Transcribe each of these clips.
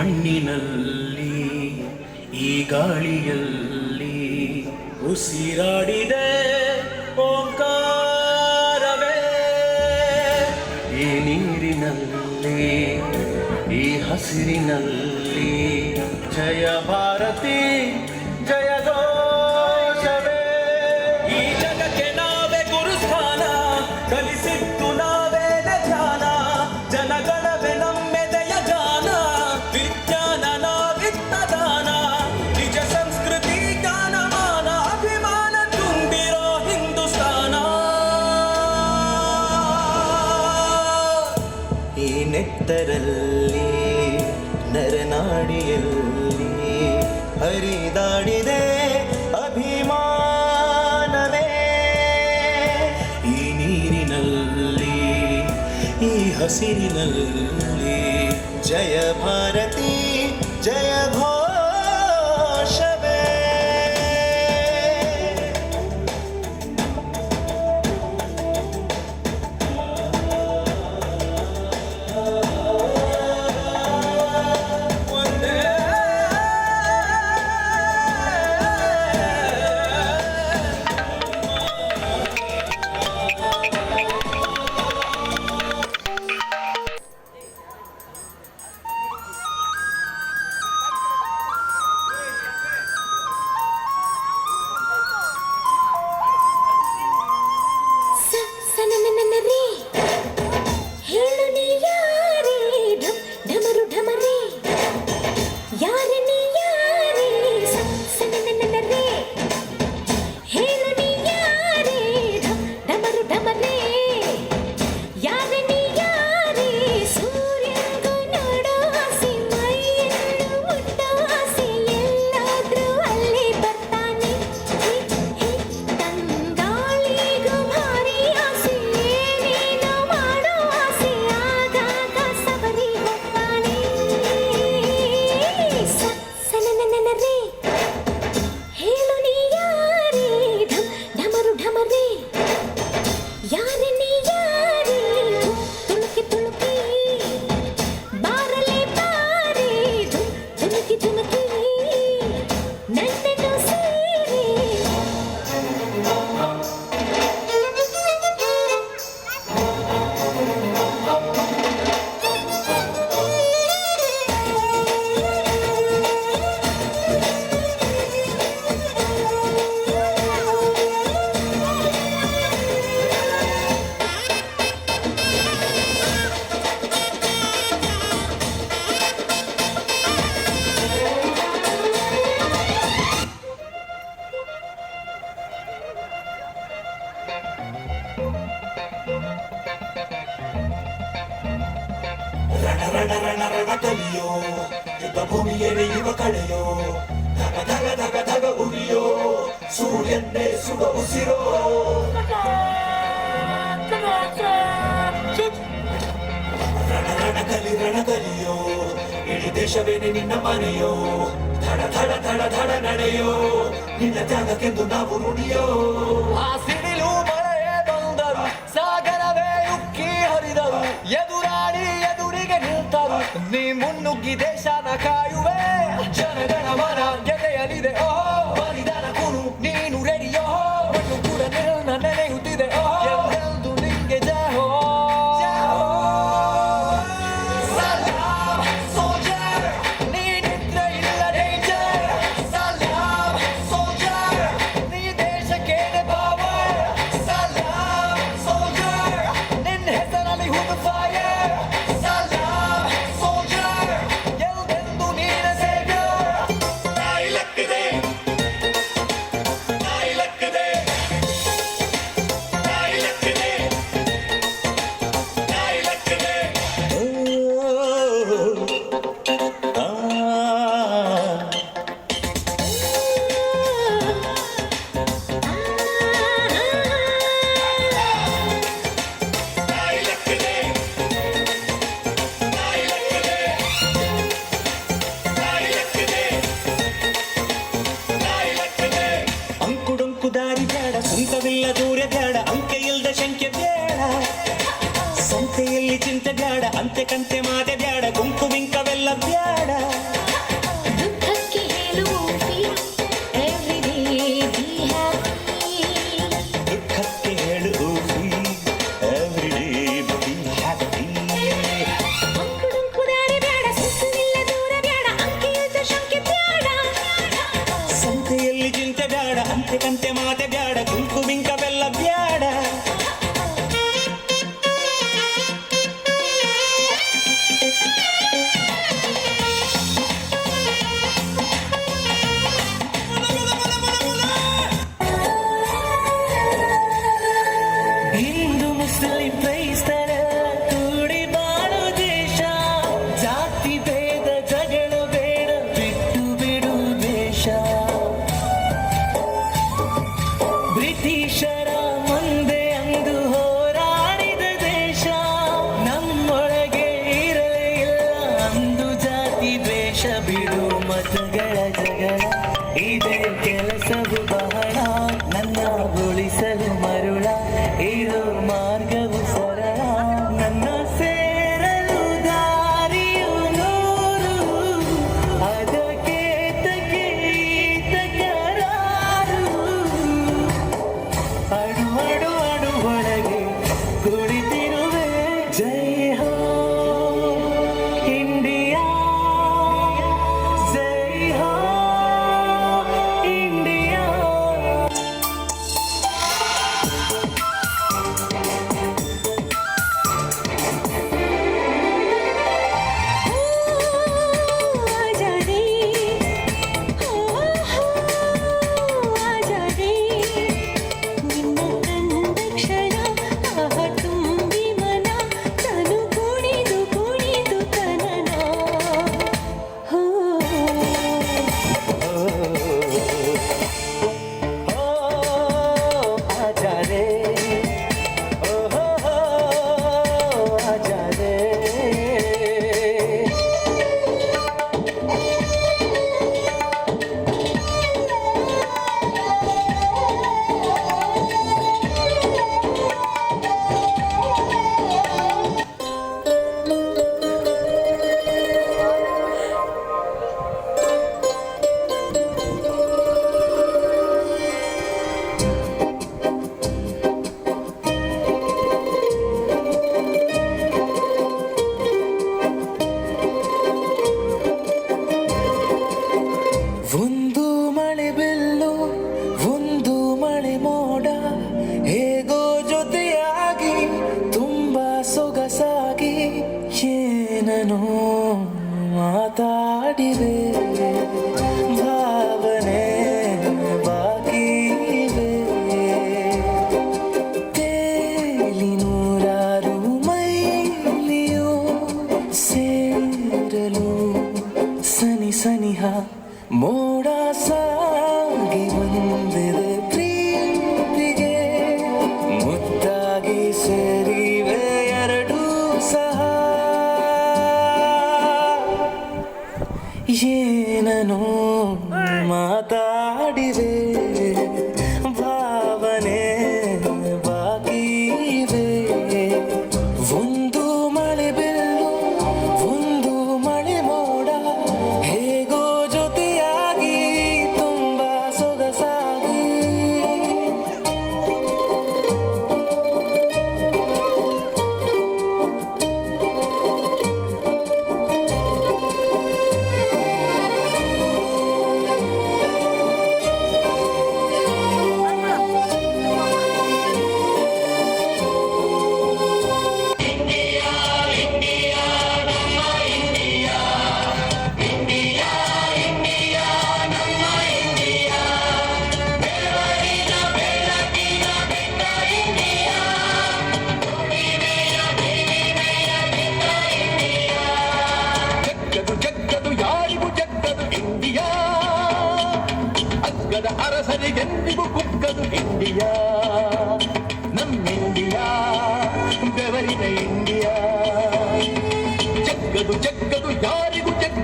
ಮಣ್ಣಿನಲ್ಲಿ ಈ ಗಾಳಿಯಲ್ಲಿ ಉಸಿರಾಡಿದೆ ಓಂಕಾರವೇ. ಈ ನೀರಿನಲ್ಲಿ ಈ ಹಸಿರಿನಲ್ಲಿ ಜಯ ಭಾರತಿ. ಈ ಹಸಿರಿನಲ್ಲಿ ಜಯ ಭಾರತಿ ಜಯ ಘೋ ನಡೆಸುವ ಉಸಿರೋ ರಣರಣದಲ್ಲಿ ರಣದಲ್ಲಿಯೋ ಇಡೀ ದೇಶವೇನೆ ನಿನ್ನ ಮನೆಯೋ ಧಡ ಧಡ ಧಡ ಧಡ ನಡೆಯೋ ನಿನ್ನ ತ್ಯಾಗಕ್ಕೆಂದು ನಾವು ನುಡಿಯೋ ಆ ಸಿಡಿಲು ಮಳೆಯೇ ಬಂದರು ಸಾಗರವೇ ಉಕ್ಕಿ ಹರಿದರು ಎದುರಾಡಿ ಎದುರಿಗೆ ನಿಂತರು ನೀ ಮುನ್ನುಗ್ಗಿ ದೇಶನ ಕಾಯುವ matemáticas. মোড়া সা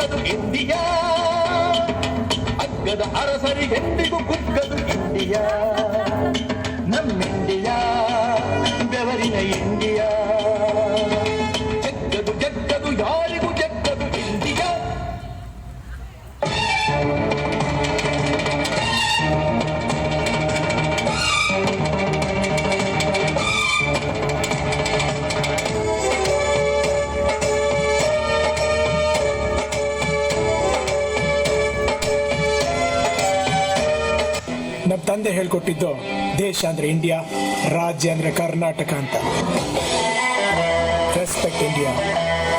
ಜಗ್ಗದು ಇಂಡಿಯಾ. ಅಗ್ಗದ ಅರಸರಿಗೆಂದಿಗೂ ಕುಗ್ಗದು ಇಂಡಿಯಾ. ನಮ್ಮ ತಂದೆ ಹೇಳ್ಕೊಟ್ಟಿದ್ದು ದೇಶ ಅಂದ್ರೆ ಇಂಡಿಯಾ ರಾಜ್ಯ ಅಂದ್ರೆ ಕರ್ನಾಟಕ ಅಂತ. Respect India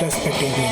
respect India